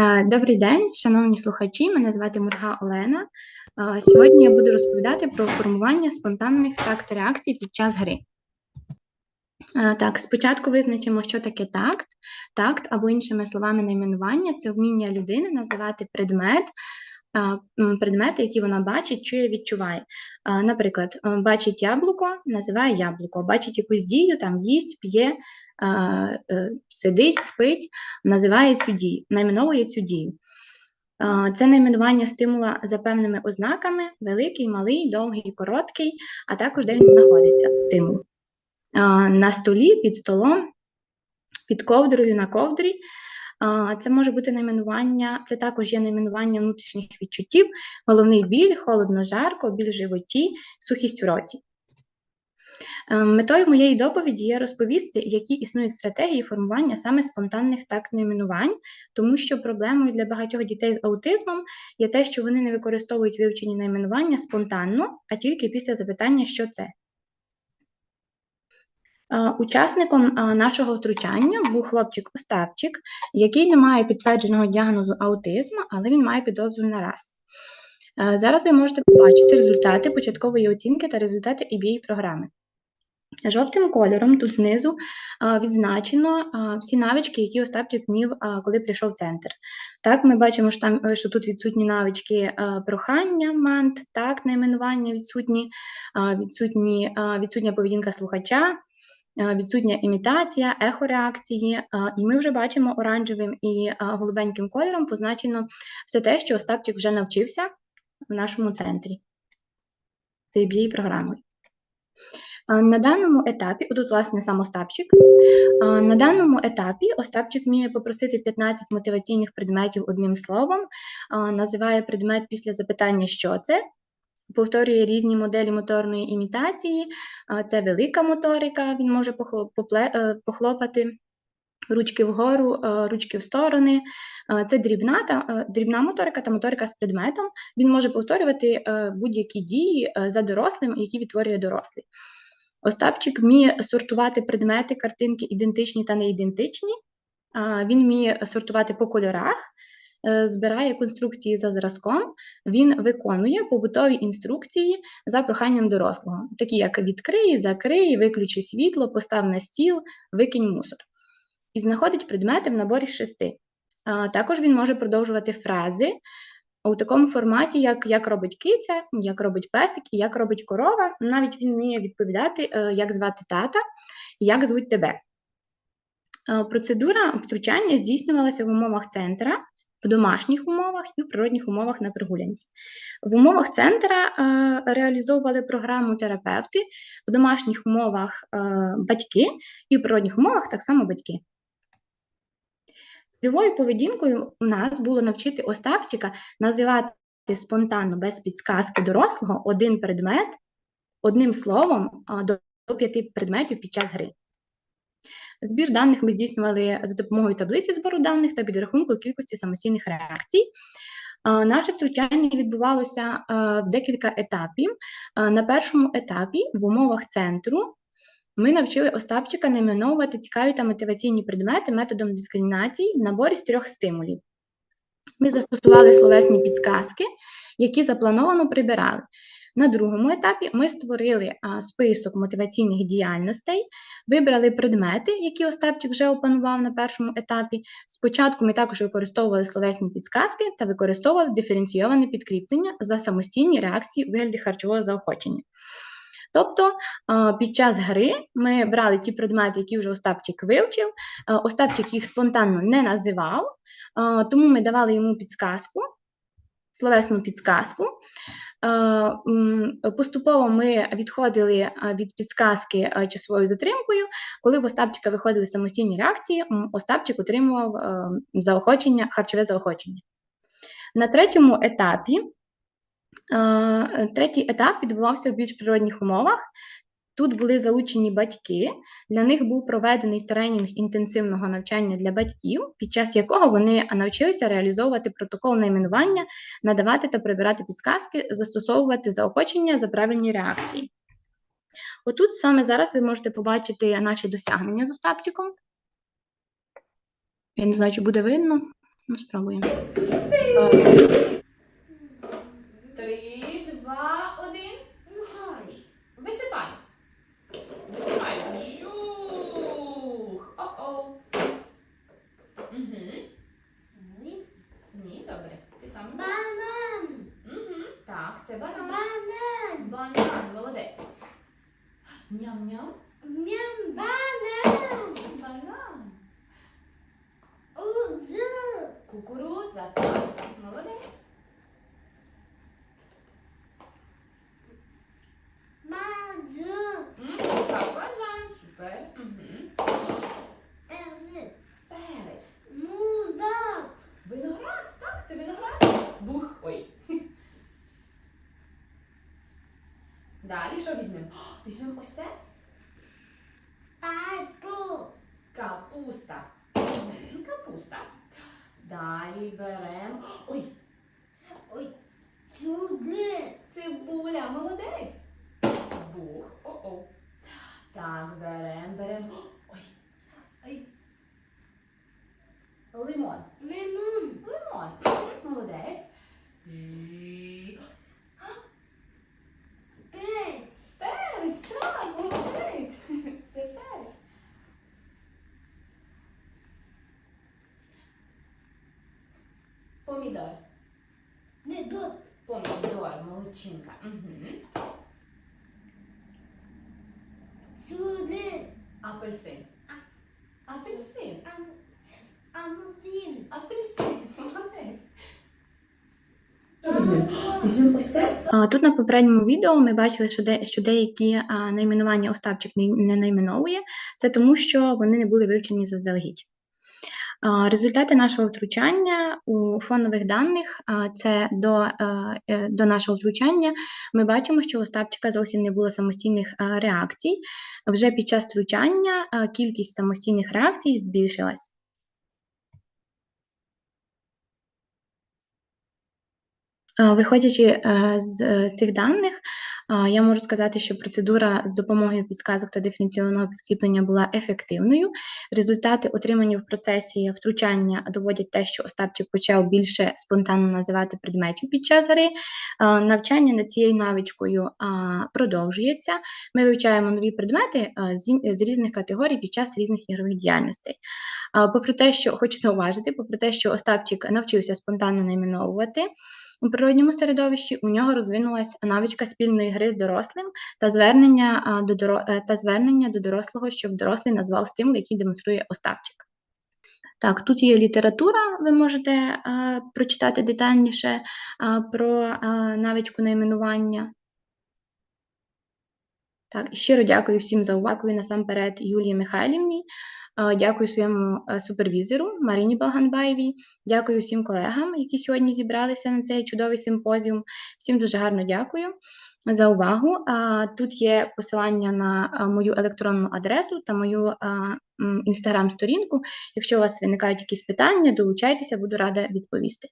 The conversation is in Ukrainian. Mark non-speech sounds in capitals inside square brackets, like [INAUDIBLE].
Е, Добрий день, шановні слухачі. Мене звати Мурга Олена. Е, Сьогодні я буду розповідати про формування спонтанних такт реакцій під час гри. Е, Так, спочатку визначимо, що таке такт. Такт, або іншими словами, найменування це вміння людини називати предмет, предмети, які вона бачить, чує, відчуває. Наприклад, е, бачить яблуко, називає яблуко, бачить якусь дію, там їсть, п'є, е, сидить, спить, називає цю дію, найменовує цю дію. Це найменування стимула за певними ознаками: великий, малий, довгий, короткий, а також де він знаходиться стимул. На столі, під столом, під ковдрою, на ковдрі. Це може бути найменування, це також є найменування внутрішніх відчуттів, головний біль, холодно, жарко, біль в животі, сухість в роті. Е, Метою моєї доповіді є розповісти, які існують стратегії формування саме спонтанних такт найменувань, тому що проблемою для багатьох дітей з аутизмом є те, що вони не використовують вивчені найменування спонтанно, а тільки після запитання, що це. Учасником нашого втручання був хлопчик Остапчик, який не має підтвердженого діагнозу аутизму, але він має підозру на раз. Зараз ви можете побачити результати початкової оцінки та результати EBA програми. Жовтим кольором тут знизу відзначено всі навички, які Остапчик вмів, коли прийшов в центр. Так, ми бачимо, що, там, що тут відсутні навички прохання, мант, так, найменування відсутні, відсутні, відсутня поведінка слухача, відсутня імітація, ехореакції. А, і ми вже бачимо оранжевим і а, голубеньким кольором позначено все те, що Остапчик вже навчився в нашому центрі. Це BA програмою. На даному етапі, тут, власне, сам Остапчик. На даному етапі Остапчик вміє попросити 15 мотиваційних предметів одним словом, називає предмет після запитання, що це, повторює різні моделі моторної імітації. Це велика моторика, він може е, похлопати. Ручки вгору, е, ручки в сторони. Це дрібна, та, е, дрібна моторика та моторика з предметом. Він може повторювати будь-які дії за дорослим, які відтворює дорослий. Остапчик вміє сортувати предмети, картинки ідентичні та неідентичні. Він вміє сортувати по кольорах, збирає конструкції за зразком, він виконує побутові інструкції за проханням дорослого, такі як відкрий, закрий, виключи світло, постав на стіл, викинь мусор. І знаходить предмети в наборі шести. Також він може продовжувати фрази у такому форматі, як як робить киця, як робить песик і як робить корова. Навіть він вміє відповідати, е, як звати тата як звуть тебе. Е, Процедура втручання здійснювалася в умовах центра, в домашніх умовах і в природних умовах на прогулянці. В умовах центра е, реалізовували програму терапевти, в домашніх умовах е, батьки і в природних умовах так само батьки. Цільовою поведінкою у нас було навчити Остапчика називати спонтанно без підсказки дорослого один предмет одним словом до п'яти предметів під час гри. Збір даних ми здійснювали за допомогою таблиці збору даних та підрахунку кількості самостійних реакцій. Наше втручання відбувалося в декілька етапів. На першому етапі в умовах центру ми навчили Остапчика найменовувати цікаві та мотиваційні предмети методом дискримінації в наборі з трьох стимулів. Ми застосували словесні підсказки, які заплановано прибирали. На другому етапі ми створили список мотиваційних діяльностей, вибрали предмети, які Остапчик вже опанував на першому етапі. Спочатку ми також використовували словесні підсказки та використовували диференційоване підкріплення за самостійні реакції у вигляді харчового заохочення. Тобто під час гри ми брали ті предмети, які вже Остапчик вивчив. Остапчик їх спонтанно не називав, тому ми давали йому підсказку, словесну підсказку. Е, Поступово ми відходили від підсказки часовою затримкою. Коли в Остапчика виходили самостійні реакції, Остапчик отримував е, заохочення, харчове заохочення. На третьому етапі Е, Третій етап відбувався в більш природних умовах. Тут були залучені батьки. Для них був проведений тренінг інтенсивного навчання для батьків, під час якого вони навчилися реалізовувати протокол найменування, надавати та прибирати підсказки, застосовувати заохочення за правильні реакції. Отут саме зараз ви можете побачити наші досягнення з Остапчиком. Я не знаю, чи буде видно. Ну, спробуємо. 냠냠? Далі що візьмемо? О, [GASPS] Візьмемо ось це. Папу! Капуста. Капуста. Далі беремо. Ой, Ой! Цуди! цибуля, молодець. Бух. О-о. Так, беремо, беремо. [GASPS] Ой. Ой. Лимон. Лимон! Лимон. Молодець. Апельсин. Апельсин. Ам... Апельсин. Молодець. Тут на попередньому відео ми бачили, що, де, що деякі а, найменування Остапчик не, не найменовує. Це тому, що вони не були вивчені заздалегідь. Результати нашого втручання у фонових даних це до, е, е, до нашого втручання. Ми бачимо, що у Остапчика зовсім не було самостійних е, реакцій. Вже під час втручання кількість самостійних реакцій збільшилась. Виходячи з цих даних, я можу сказати, що процедура з допомогою підсказок та дефініційного підкріплення була ефективною. Результати, отримані в процесі втручання, доводять те, що Остапчик почав більше спонтанно називати предметів під час гри. Навчання над цією навичкою продовжується. Ми вивчаємо нові предмети з різних категорій під час різних ігрових діяльностей. Попри те, що хочу зауважити, попри те, що Остапчик навчився спонтанно найменовувати, у природньому середовищі у нього розвинулася навичка спільної гри з дорослим та звернення, до, е, та звернення до дорослого, щоб дорослий назвав стимул, який демонструє Остапчик. Так, тут є література, ви можете е, прочитати детальніше е, про е, навичку найменування. Так, і щиро дякую всім за увагу. І насамперед Юлії Михайлівні. Е, Дякую своєму е, супервізору Марині Балганбаєвій. Дякую всім колегам, які сьогодні зібралися на цей чудовий симпозіум. Всім дуже гарно дякую за увагу. Тут є посилання на мою електронну адресу та мою інстаграм-сторінку. Якщо у вас виникають якісь питання, долучайтеся, буду рада відповісти.